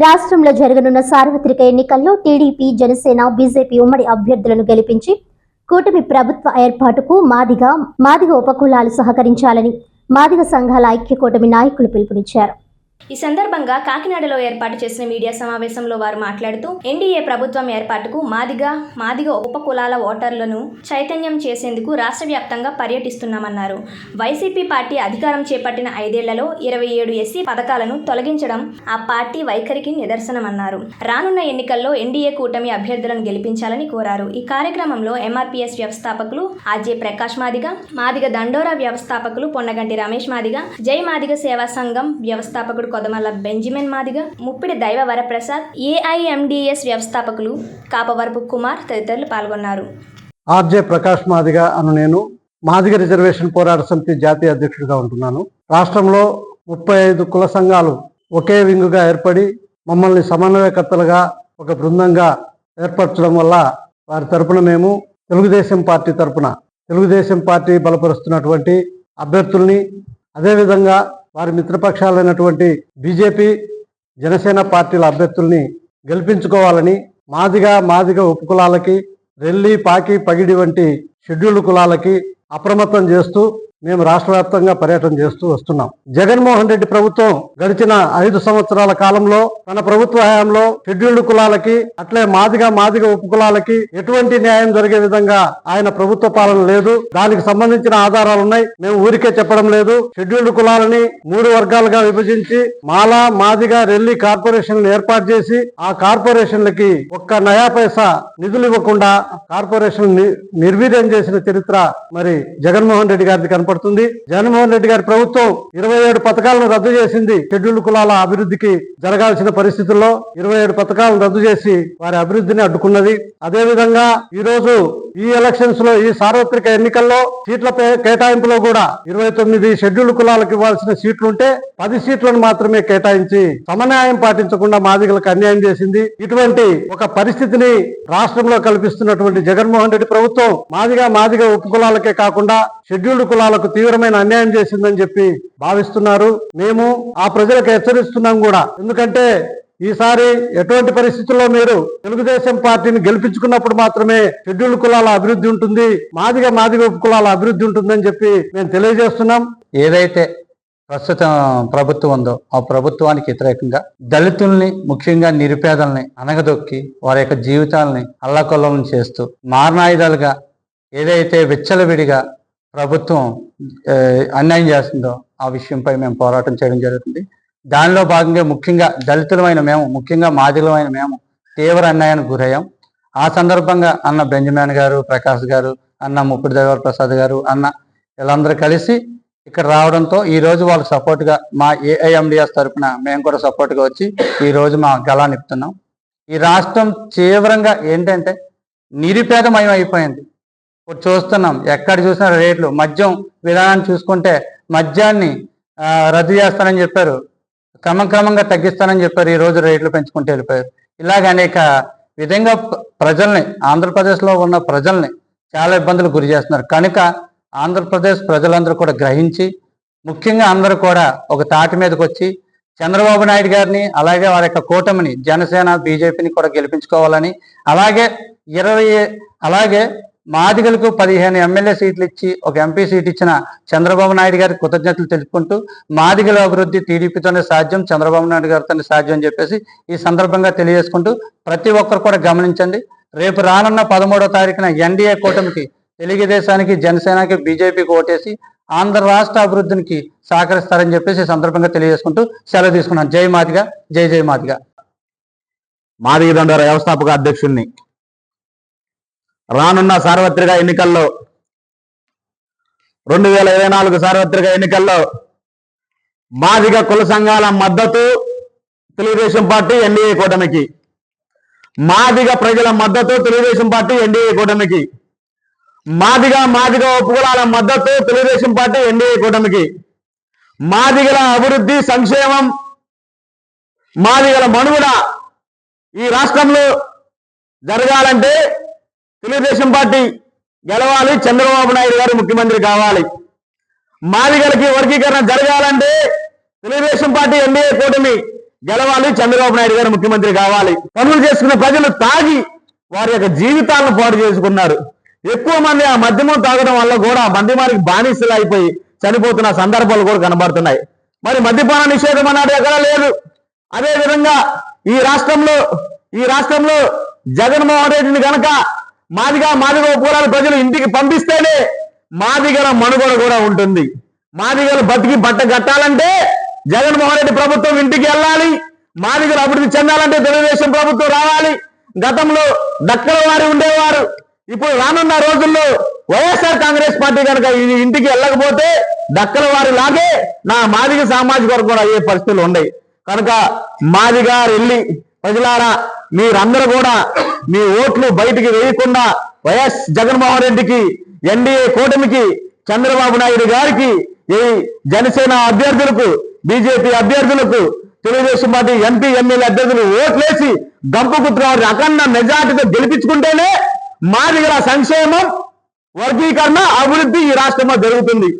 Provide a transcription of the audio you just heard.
రాష్ట్రంలో జరగనున్న సార్వత్రిక ఎన్నికల్లో టీడీపీ జనసేన బీజేపీ ఉమ్మడి అభ్యర్థులను గెలిపించి కూటమి ప్రభుత్వ ఏర్పాటుకు మాదిగా మాదిగ ఉపకులాలు సహకరించాలని మాదిగ సంఘాల ఐక్య కూటమి నాయకులు పిలుపునిచ్చారు. ఈ సందర్భంగా కాకినాడలో ఏర్పాటు చేసిన మీడియా సమావేశంలో వారు మాట్లాడుతూ ఎన్డీఏ ప్రభుత్వం ఏర్పాటుకు మాదిగ మాదిగ ఉపకులాల ఓటర్లను చైతన్యం చేసేందుకు రాష్ట్ర వ్యాప్తంగా పర్యటిస్తున్నామన్నారు. వైసీపీ పార్టీ అధికారం చేపట్టిన ఐదేళ్ళలో ఇరవై ఏడు ఎస్సీ పథకాలను తొలగించడం ఆ పార్టీ వైఖరికి నిదర్శనమన్నారు. రానున్న ఎన్నికల్లో ఎన్డీఏ కూటమి అభ్యర్థులను గెలిపించాలని కోరారు. ఈ కార్యక్రమంలో ఎంఆర్పీఎస్ వ్యవస్థాపకులు ఆర్జే ప్రకాష్ మాదిగ మాదిగ దండోరా వ్యవస్థాపకులు పొన్నగంటి రమేష్ మాదిగ జై మాదిగ సేవా సంఘం వ్యవస్థాపకుడు కొదమల బెంజమిన్ మాదిగ ముప్పిడి దైవ వరప్రసాద్ ఏఐఎండిఎస్ వ్యవస్థాపకులు కాపవరపు కుమార్ తదితరులు పాల్గొన్నారు. ఆర్జే ప్రకాష్ మాదిగ అను నేను మాదిగ రిజర్వేషన్ పోరాట సమితి జాతీయ అధ్యక్షుడిగా ఉంటున్నాను. రాష్ట్రంలో ముప్పై ఐదు కుల సంఘాలు ఒకే వింగుగా ఏర్పడి మమ్మల్ని సమన్వయకర్తలుగా ఒక బృందంగా ఏర్పరచడం వల్ల వారి తరపున మేము తెలుగుదేశం పార్టీ తరపున తెలుగుదేశం పార్టీ బలపరుస్తున్నటువంటి అభ్యర్థుల్ని అదేవిధంగా వారి మిత్రపక్షాలైనటువంటి బీజేపీ జనసేన పార్టీల అభ్యర్థుల్ని గెలిపించుకోవాలని మాదిగా మాదిగ ఉపకులాలకి రెల్లి పాకి పగిడి వంటి షెడ్యూల్డ్ కులాలకి అప్రమత్తం చేస్తూ మేము రాష్ట్ర వ్యాప్తంగా పర్యటన చేస్తూ వస్తున్నాం. జగన్మోహన్ రెడ్డి ప్రభుత్వం గడిచిన ఐదు సంవత్సరాల కాలంలో తన ప్రభుత్వ హయాంలో షెడ్యూల్డ్ కులాలకి అట్లే మాదిగా మాదిగ ఉపకులాలకి ఎటువంటి న్యాయం జరిగే విధంగా ఆయన ప్రభుత్వ పాలన లేదు. దానికి సంబంధించిన ఆధారాలు ఉన్నాయి. మేము ఊరికే చెప్పడం లేదు. షెడ్యూల్డ్ కులాలని మూడు వర్గాలుగా విభజించి మాలా మాదిగా రెల్లి కార్పొరేషన్లు ఏర్పాటు చేసి ఆ కార్పొరేషన్లకి ఒక్క నయా పైసా నిధులు ఇవ్వకుండా కార్పొరేషన్ నిర్వీర్యం చేసిన చరిత్ర మరి జగన్మోహన్ రెడ్డి గారికి కనపడుతుంది. జగన్మోహన్ రెడ్డి గారి ప్రభుత్వం ఇరవై ఏడు పథకాలను రద్దు చేసింది. షెడ్యూల్డ్ కులాల అభివృద్ధికి జరగాల్సిన పరిస్థితుల్లో ఇరవై ఏడు పథకాలను రద్దు చేసి వారి అభివృద్ధిని అడ్డుకున్నది. అదే విధంగా ఈ రోజు ఈ ఎలక్షన్స్లో ఈ సార్వత్రిక ఎన్నికల్లో సీట్ల కేటాయింపులో కూడా ఇరవై తొమ్మిది షెడ్యూల్డ్ కులాలకు ఇవ్వాల్సిన సీట్లుంటే పది సీట్లను మాత్రమే కేటాయించి సమన్యాయం పాటించకుండా మాదిగలకు అన్యాయం చేసింది. ఇటువంటి ఒక పరిస్థితిని రాష్ట్రంలో కల్పిస్తున్నటువంటి జగన్మోహన్ రెడ్డి ప్రభుత్వం మాదిగా మాదిగా ఉపకులాలకే కాకుండా షెడ్యూల్డ్ కులాలకు తీవ్రమైన అన్యాయం చేసిందని చెప్పి భావిస్తున్నారు. మేము ఆ ప్రజలకు హెచ్చరిస్తున్నాం కూడా. ఎందుకంటే ఈసారి ఎటువంటి పరిస్థితుల్లో మీరు తెలుగుదేశం పార్టీని గెలిపించుకున్నప్పుడు మాత్రమే షెడ్యూల్డ్ కులాల అభివృద్ధి ఉంటుంది మాదిగా మాదిగ ఉపకులాల అభివృద్ధి ఉంటుందని చెప్పి మేము తెలియజేస్తున్నాం. ఏదైతే ప్రస్తుతం ప్రభుత్వం ఉందో ఆ ప్రభుత్వానికి వ్యతిరేకంగా దళితుల్ని ముఖ్యంగా నిరుపేదల్ని అనగదొక్కి వారి యొక్క జీవితాలని అల్లకొల్లం చేస్తూ మారణాయుధాలుగా ఏదైతే విచ్చలవిడిగా ప్రభుత్వం అన్యాయం చేస్తుందో ఆ విషయంపై మేము పోరాటం చేయడం జరుగుతుంది. దానిలో భాగంగా ముఖ్యంగా దళితులమైన మేము ముఖ్యంగా మాదిలమైన మేము తీవ్ర అన్యాయానికి గురయ్యాం. ఆ సందర్భంగా అన్న బెంజమిన్ గారు ప్రకాష్ గారు అన్న ముప్పిడి దేవర ప్రసాద్ గారు అన్న వీళ్ళందరూ కలిసి ఇక్కడ రావడంతో ఈ రోజు వాళ్ళకి సపోర్ట్గా మా ఏఐఎండిఎస్ తరఫున మేము కూడా సపోర్ట్గా వచ్చి ఈ రోజు మా గలా నిపుతున్నాం. ఈ రాష్ట్రం తీవ్రంగా ఏంటంటే నిరుపేదమయం అయిపోయింది ఇప్పుడు చూస్తున్నాం ఎక్కడ చూసినా రేట్లు మద్యం విధానాన్ని చూసుకుంటే మద్యాన్ని రద్దు చేస్తానని చెప్పారు. క్రమక్రమంగా తగ్గిస్తానని చెప్పారు. ఈ రోజు రేట్లు పెంచుకుంటూ వెళ్ళిపోయారు. ఇలాగ అనేక విధంగా ప్రజల్ని ఆంధ్రప్రదేశ్లో ఉన్న ప్రజల్ని చాలా ఇబ్బందులు గురి చేస్తున్నారు. కనుక ఆంధ్రప్రదేశ్ ప్రజలందరూ కూడా గ్రహించి ముఖ్యంగా అందరూ కూడా ఒక తాటి మీదకి వచ్చి చంద్రబాబు నాయుడు గారిని అలాగే వారి యొక్క కూటమిని జనసేన బీజేపీని కూడా గెలిపించుకోవాలని అలాగే ఇరవై అలాగే మాదిగలకు పదిహేను ఎమ్మెల్యే సీట్లు ఇచ్చి ఒక ఎంపీ సీట్ ఇచ్చిన చంద్రబాబు నాయుడు గారికి కృతజ్ఞతలు తెలుపుకుంటూ మాదిగల అభివృద్ధి టీడీపీతోనే సాధ్యం చంద్రబాబు నాయుడు గారితోనే సాధ్యం అని చెప్పేసి ఈ సందర్భంగా తెలియజేసుకుంటూ ప్రతి ఒక్కరు కూడా గమనించండి. రేపు రానున్న పదమూడో తారీఖున ఎన్డీఏ కూటమికి తెలుగుదేశానికి జనసేనకి బీజేపీకి ఓటేసి ఆంధ్ర రాష్ట్ర అభివృద్ధికి సహకరిస్తారని చెప్పేసి సందర్భంగా తెలియజేసుకుంటూ సెలవు తీసుకున్నాను. జై మాదిగా జై జై మాదిగా. మాదిగ దండ వ్యవస్థాపక అధ్యక్షుడిని రానున్న సార్వత్రిక ఎన్నికల్లో రెండు వేల ఇరవై నాలుగు సార్వత్రిక ఎన్నికల్లో మాదిగ కుల సంఘాల మద్దతు తెలుగుదేశం పార్టీ ఎన్డీఏ కూటమికి. మాదిగ ప్రజల మద్దతు తెలుగుదేశం పార్టీ ఎన్డీఏ కూటమికి. మాదిగ మాదిగ ఉపకులాల మద్దతు తెలుగుదేశం పార్టీ ఎన్డీఏ కూటమికి. మాదిగల అభివృద్ధి సంక్షేమం మాదిగల మనుగడ ఈ రాష్ట్రంలో జరగాలంటే తెలుగుదేశం పార్టీ గెలవాలి చంద్రబాబు నాయుడు గారు ముఖ్యమంత్రి కావాలి. మాదిగలకి వర్గీకరణ జరగాలంటే తెలుగుదేశం పార్టీ ఎన్డీఏ కూటమి గెలవాలి చంద్రబాబు నాయుడు గారు ముఖ్యమంత్రి కావాలి. పనులు చేసుకున్న ప్రజలు తాగి వారి యొక్క జీవితాలను పాటు చేసుకున్నారు. ఎక్కువ మంది ఆ మద్యమం తాగడం వల్ల కూడా మద్యమానికి బానిసలు అయిపోయి చనిపోతున్న సందర్భాలు కూడా కనబడుతున్నాయి. మరి మద్యపాన నిషేధం అన్నాడు ఎక్కడ లేదు. అదే విధంగా ఈ రాష్ట్రంలో ఈ రాష్ట్రంలో జగన్మోహన్ రెడ్డిని గనక మాదిగా మాదిగో పూరాల ప్రజలు ఇంటికి పంపిస్తేనే మాదిగల మనుగడ కూడా ఉంటుంది. మాదిగలు బతికి బట్ట కట్టాలంటే జగన్మోహన్ రెడ్డి ప్రభుత్వం ఇంటికి వెళ్ళాలి. మాదిగలు అభివృద్ధి చెందాలంటే తెలుగుదేశం ప్రభుత్వం రావాలి. గతంలో దక్కల వారి ఉండేవారు. ఇప్పుడు రానున్న రోజుల్లో వైఎస్ఆర్ కాంగ్రెస్ పార్టీ కనుక ఇంటికి వెళ్ళకపోతే దక్కల వారి లాగే నా మాదిగ సామాజిక వర్గం కూడా అయ్యే పరిస్థితులు ఉన్నాయి కనుక మాదిగారు వెళ్ళి ప్రజలారా మీరందరూ కూడా మీ ఓట్లు బయటికి వేయకుండా వైఎస్ జగన్మోహన్ రెడ్డికి ఎన్డీఏ కూటమికి చంద్రబాబు నాయుడు గారికి ఈ జనసేన అభ్యర్థులకు బీజేపీ అభ్యర్థులకు తెలుగుదేశం పార్టీ ఎంపీ ఎమ్మెల్యే అభ్యర్థులు ఓట్లేసి గంపు గుర్తురావారిని అఖండ మెజార్టీతో గెలిపించుకుంటేనే మాదిగల సంక్షేమం వర్గీకరణ అభివృద్ధి ఈ రాష్ట్రంలో జరుగుతుంది.